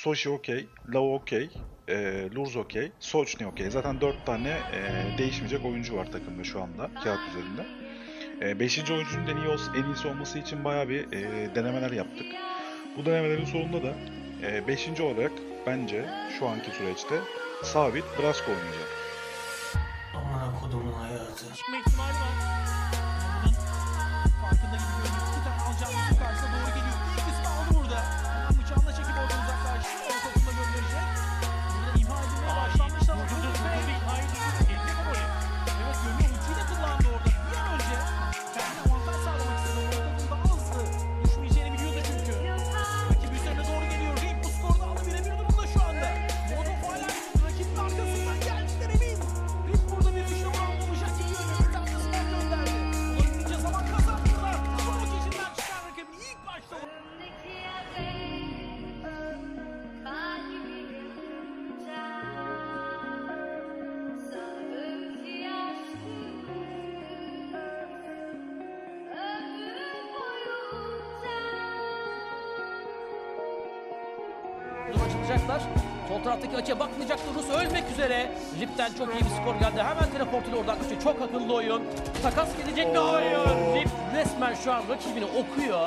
Soshi okey, Lao okey, e, Lurz okey, Sochni okey. Zaten 4 tane e, değişmeyecek oyuncu var takımda şu anda kağıt üzerinde. 5. oyuncunun en, iyi olsa, en iyisi olması için bayağı bir e, denemeler yaptık. Bu denemelerin sonunda da 5. olarak bence şu anki süreçte sabit Brasko oynayacak. Aman kodumun hayatı. Dur açılacaklar. Sol taraftaki açıya bakmayacaktı. Rus ölmek üzere. Rip'ten çok iyi bir skor geldi. Hemen teleportuyla oradan kaçıyor. Çok akıllı oyun. Takas gelecek mi? Hayır. Rip resmen şu an rakibini okuyor.